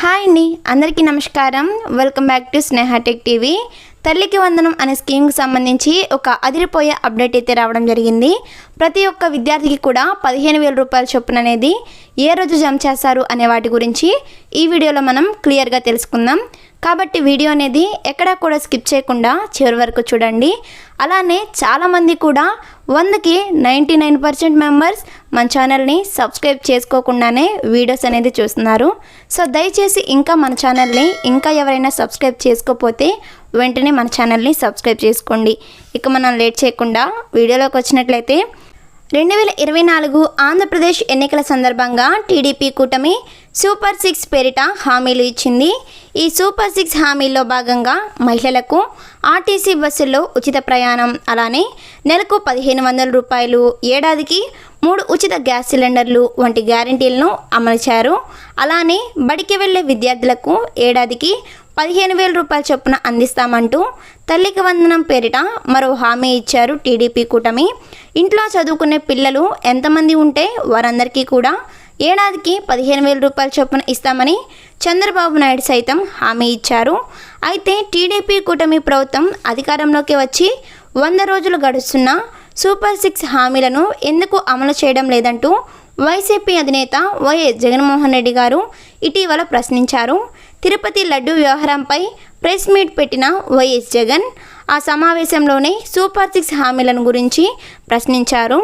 Hi అండి అందరికీ నమస్కారం. Welcome back to Snehatech TV తల్లికి వందనం అనే స్కీమ్కి సంబంధించి ఒక అదిరిపోయే అప్డేట్ అయితే రావడం జరిగింది. ప్రతి ఒక్క విద్యార్థికి కూడా పదిహేను వేల రూపాయల చొప్పున అనేది ఏ రోజు జమ చేస్తారు అనే వాటి గురించి ఈ వీడియోలో మనం క్లియర్గా తెలుసుకుందాం. కాబట్టి వీడియో అనేది ఎక్కడా కూడా స్కిప్ చేయకుండా చివరి వరకు చూడండి. అలానే చాలామంది కూడా వందకి నైంటీ నైన్ పర్సెంట్ మెంబర్స్ మన ఛానల్ని సబ్స్క్రైబ్ చేసుకోకుండానే వీడియోస్ అనేది చూస్తున్నారు. సో దయచేసి ఇంకా మన ఛానల్ని ఇంకా ఎవరైనా సబ్స్క్రైబ్ చేసుకోకపోతే వెంటనే మన ఛానల్ని సబ్స్క్రైబ్ చేసుకోండి. ఇక మనం లేట్ చేయకుండా వీడియోలోకి వచ్చినట్లయితే రెండు వేల ఇరవై నాలుగు ఆంధ్రప్రదేశ్ ఎన్నికల సందర్భంగా టీడీపీ కూటమి సూపర్ సిక్స్ పేరిట హామీలు ఇచ్చింది. ఈ సూపర్ సిక్స్ హామీల్లో భాగంగా మహిళలకు ఆర్టీసీ బస్సుల్లో ఉచిత ప్రయాణం అలానే నెలకు పదిహేను వందల రూపాయలు ఏడాదికి మూడు ఉచిత గ్యాస్ సిలిండర్లు వంటి గ్యారంటీలను అమలుచారు అలానే బడికి వెళ్ళే విద్యార్థులకు ఏడాదికి పదిహేను వేల రూపాయల చొప్పున అందిస్తామంటూ తల్లికి వందనం పేరిట మరో హామీ ఇచ్చారు టీడీపీ కూటమి. ఇంట్లో చదువుకునే పిల్లలు ఎంతమంది ఉంటే వారందరికీ కూడా ఏడాదికి పదిహేను వేల రూపాయల చొప్పున ఇస్తామని చంద్రబాబు నాయుడు సైతం హామీ ఇచ్చారు. అయితే టీడీపీ కూటమి ప్రభుత్వం అధికారంలోకి వచ్చి వంద రోజులు గడుస్తున్న సూపర్ సిక్స్ హామీలను ఎందుకు అమలు చేయడం లేదంటూ వైసీపీ అధినేత వైఎస్ జగన్మోహన్ రెడ్డి గారు ఇటీవల ప్రశ్నించారు. తిరుపతి లడ్డు వ్యవహారంపై ప్రెస్ మీట్ పెట్టిన వైఎస్ జగన్ ఆ సమావేశంలోనే సూపర్ సిక్స్ హామీలను గురించి ప్రశ్నించారు.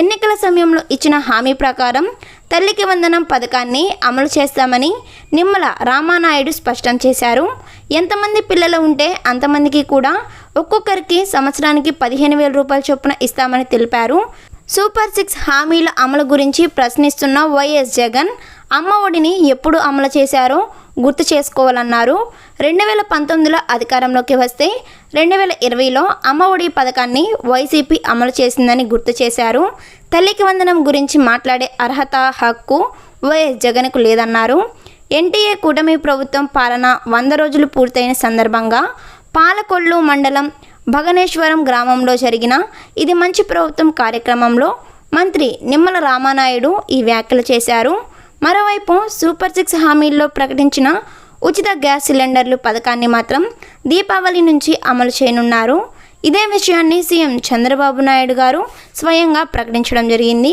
ఎన్నికల సమయంలో ఇచ్చిన హామీ ప్రకారం తల్లికి వందనం పథకాన్ని అమలు చేస్తామని నిమ్మల రామానాయుడు స్పష్టం చేశారు. ఎంతమంది పిల్లలు ఉంటే అంతమందికి కూడా ఒక్కొక్కరికి సంవత్సరానికి పదిహేను వేల రూపాయల చొప్పున ఇస్తామని తెలిపారు. సూపర్ సిక్స్ హామీల అమలు గురించి ప్రశ్నిస్తున్న వైఎస్ జగన్ అమ్మ ఒడిని ఎప్పుడు అమలు చేశారో గుర్తు చేసుకోవాలన్నారు. రెండు వేల పంతొమ్మిదిలో అధికారంలోకి వస్తే రెండు వేల ఇరవైలో అమ్మ ఒడి పథకాన్ని వైసీపీ అమలు చేసిందని గుర్తు చేశారు. తల్లికి వందనం గురించి మాట్లాడే అర్హత హక్కు వైఎస్ జగన్కు లేదన్నారు. ఎన్టీఏ కూటమి ప్రభుత్వం పాలన వంద రోజులు పూర్తయిన సందర్భంగా పాలకొల్లు మండలం భగనేశ్వరం గ్రామంలో జరిగిన ఇది మంచి ప్రభుత్వం కార్యక్రమంలో మంత్రి నిమ్మల రామానాయుడు ఈ వ్యాఖ్యలు చేశారు. మరోవైపు సూపర్ సిక్స్ హామీల్లో ప్రకటించిన ఉచిత గ్యాస్ సిలిండర్లు పథకాన్ని మాత్రం దీపావళి నుంచి అమలు చేయనున్నారు. ఇదే విషయాన్ని సీఎం చంద్రబాబు నాయుడు గారు స్వయంగా ప్రకటించడం జరిగింది.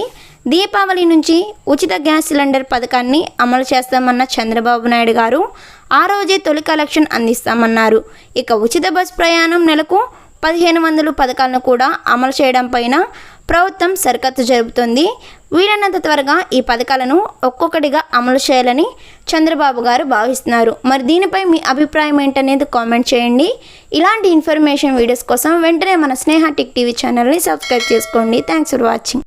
దీపావళి నుంచి ఉచిత గ్యాస్ సిలిండర్ పథకాన్ని అమలు చేస్తామన్న చంద్రబాబు నాయుడు గారు ఆ రోజే తొలి కలెక్షన్ అందిస్తామన్నారు. ఇక ఉచిత బస్ ప్రయాణం నెలకు పదిహేను వందలు పథకాలను కూడా అమలు చేయడం పైన ప్రభుత్వం సరికత్తు జరుపుతుంది. వీలైనంత త్వరగా ఈ పథకాలను ఒక్కొక్కటిగా అమలు చేయాలని చంద్రబాబు గారు భావిస్తున్నారు. మరి దీనిపై మీ అభిప్రాయం ఏంటనేది కామెంట్ చేయండి. ఇలాంటి ఇన్ఫర్మేషన్ వీడియోస్ కోసం వెంటనే మన స్నేహ టిక్ టీవీ ఛానల్ని సబ్స్క్రైబ్ చేసుకోండి. Thanks for watching.